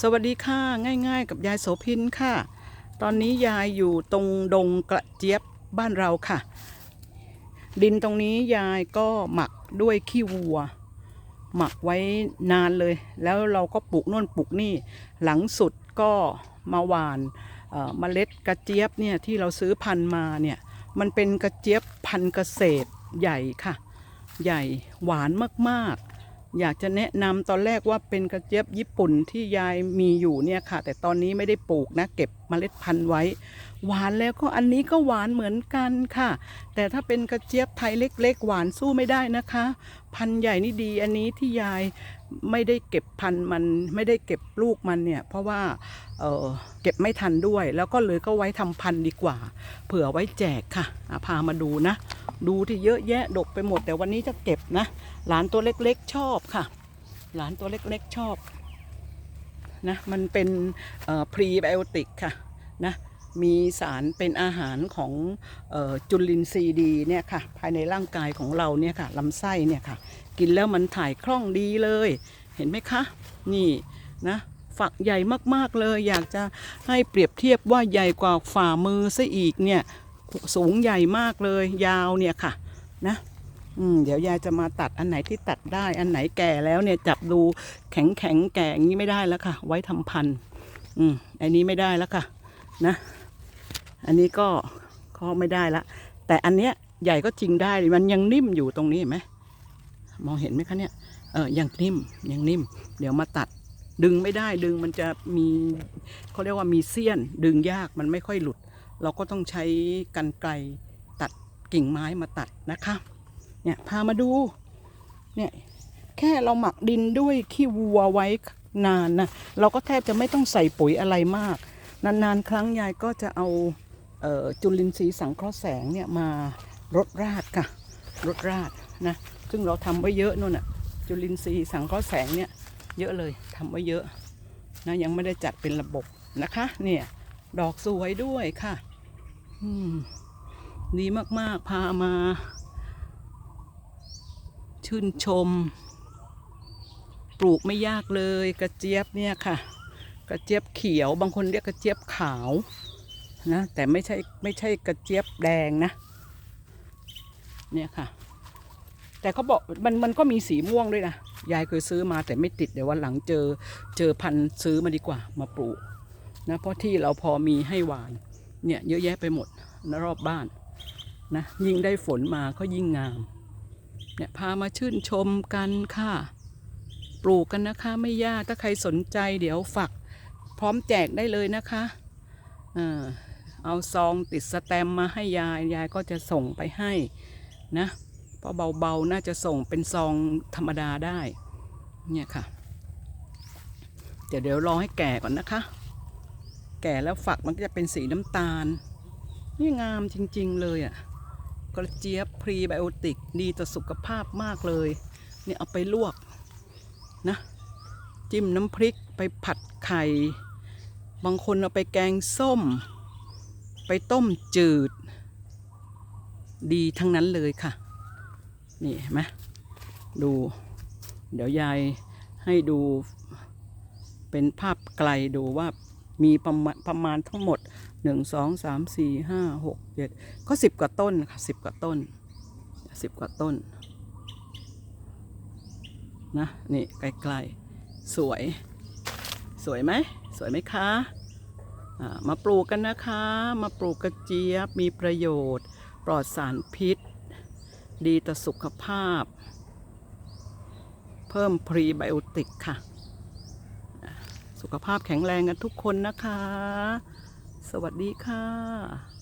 สวัสดีค่ะ ง่าย ๆ กับยายโสพินค่ะ ตอนนี้ยายอยู่ตรงดงกระเจี๊ยบบ้านเราค่ะ ดินตรงนี้ยายก็หมักด้วยขี้วัว หมักไว้นานเลย แล้วเราก็ปลูกน่นปลูกนี่ หลังสุดก็มาหวานเอ่อเมล็ดกระเจี๊ยบเนี่ยที่เราซื้อพันธุ์มาเนี่ยมันเป็นกระเจี๊ยบพันธุ์เกษตรใหญ่ค่ะ ใหญ่หวานมากๆ อยากจะแนะนำตอนแรกว่าเป็นกระเจี๊ยบญี่ปุ่นที่ยายมีอยู่เนี่ยค่ะ แต่ตอนนี้ไม่ได้ปลูกนะเก็บเมล็ดพันธุ์ไว้ หวานแล้วก็อันนี้ก็หวานเหมือนกันค่ะ แต่ถ้าเป็นกระเจี๊ยบไทยเล็ก ๆ หวานสู้ไม่ได้นะคะ พันธุ์ใหญ่นี่ดีอันนี้ที่ยายไม่ได้เก็บพันธุ์มันไม่ได้เก็บลูกมันเนี่ย เพราะว่าเออเก็บไม่ทันด้วย แล้วก็เลยก็ไว้ทำพันธุ์ดีกว่า เผื่อไว้แจกค่ะอะพามาดูนะ ดูที่เยอะแยะดกไปหมด แต่วันนี้จะเก็บนะ หลานตัวเล็กๆชอบค่ะ หลานตัวเล็กๆชอบ นะมันเป็นพรีไบโอติกค่ะนะมีสารเป็นอาหารของออจุลินทรีย์ดีเนี่ยค่ะภายในร่างกายของเราเนี่ยค่ะลำไส้เนี่ยค่ะ กินแล้วมันถ่ายคล่องดีเลย เห็นไหมคะ นี่นะฝักใหญ่มากๆเลย อยากจะให้เปรียบเทียบว่าใหญ่กว่าฝ่ามือซะอีกเนี่ยสูงใหญ่มากเลยยาวเนี่ยค่ะนะ อืมเดี๋ยวยายจะมาตัดอันไหนที่ตัดได้ อันไหนแก่แล้วเนี่ยจับดูแข็งแข็งแก่อย่างนี้ไม่ได้แล้วค่ะ ไว้ทำพันธุ์อืมอันนี้ไม่ได้แล้วค่ะ นะ อันนี้ก็ก็ไม่ได้ละ แต่อันเนี้ยใหญ่ก็จริงได้มันยังนิ่มอยู่ตรงนี้เห็นไหมมองเห็นไหมคะเนี่ยเออยังนิ่มยังนิ่ม เดี๋ยวมาตัดดึงไม่ได้ดึงมันจะมีเขาเรียกว่ามีเสี้ยน ดึงยากมันไม่ค่อยหลุด เราก็ต้องใช้กันไกรตัดกิ่งไม้มาตัดนะคะ เนี่ยพามาดู เนี่ยแค่เราหมักดินด้วยขี้วัวไว้นานนะเราก็แทบจะไม่ต้องใส่ปุ๋ยอะไรมาก นานๆ ครั้งยายก็จะเอาเออจุลินทรีย์สังเคราะห์แสงเนี่ยมารดราดค่ะรดราดนะซึ่งเราทำไว้เยอะนู่นน่ะจุลินทรีย์สังเคราะห์แสงเนี่ยเยอะเลยทำไว้เยอะนะยังไม่ได้จัดเป็นระบบนะคะ เนี่ยดอกสวยด้วยค่ะ อืมดีมากๆพามา ชื่นชม ปลูกไม่ยากเลยกระเจี๊ยบเนี่ยค่ะ กระเจี๊ยบเขียวบางคนเรียกกระเจี๊ยบขาวนะแต่ไม่ใช่ไม่ใช่กระเจี๊ยบแดงนะ เนี่ยค่ะ แต่เขาบอกมันมันก็มีสีม่วงด้วยนะยายเคยซื้อมาแต่ไม่ติดเดี๋ยววันหลังเจอเจอพันธุ์ซื้อมาดีกว่ามาปลูกนะเพราะที่เราพอมีให้หวานเนี่ยเยอะแยะไปหมดนะรอบบ้านนะยิ่งได้ฝนมาก็ยิ่งงาม เนี่ยพามาชื่นชมกันค่ะ ปลูกกันนะคะไม่ยากถ้าใครสนใจเดี๋ยวฝักพร้อมแจกได้เลยนะคะเอาซองติดสแตมมาให้ยายยายก็จะส่งไปให้นะเพราะเบาๆน่าจะส่งเป็นซองธรรมดาได้เนี่ยค่ะ เดี๋ยวเดี๋ยวรอให้แก่ก่อนนะคะ แก่แล้วฝักมันก็จะเป็นสีน้ำตาลนี่งามจริง ๆ เลยอะ่ะ กระเจี๊ยบพรีไบโอติกดีต่อสุขภาพมากเลยเนี่ยเอาไปลวกนะจิ้มน้ำพริกไปผัดไข่ บางคนเอาไปแกงส้ม ไปต้มจืด ดีทั้งนั้นเลยค่ะ นี่เห็นไหมดู เดี๋ยวยายให้ดูเป็นภาพไกลดูว่า มีประมาณประมาณทั้งหมดหนึ่งสองสามสี่ห้าหกเจ็ดก็สิบกว่าต้นค่ะสิบกว่าต้นสิบกว่าต้นนะนี่ใกลๆ สวย สวยไหมสวยไหมคะมาปลูกกันนะคะ มาปลูกกระเจี๊ยบมีประโยชน์ ปลอดสารพิษ ดีต่อสุขภาพ เพิ่มพรีไบโอติกค่ะ สุขภาพแข็งแรงกันทุกคนนะคะ สวัสดีค่ะ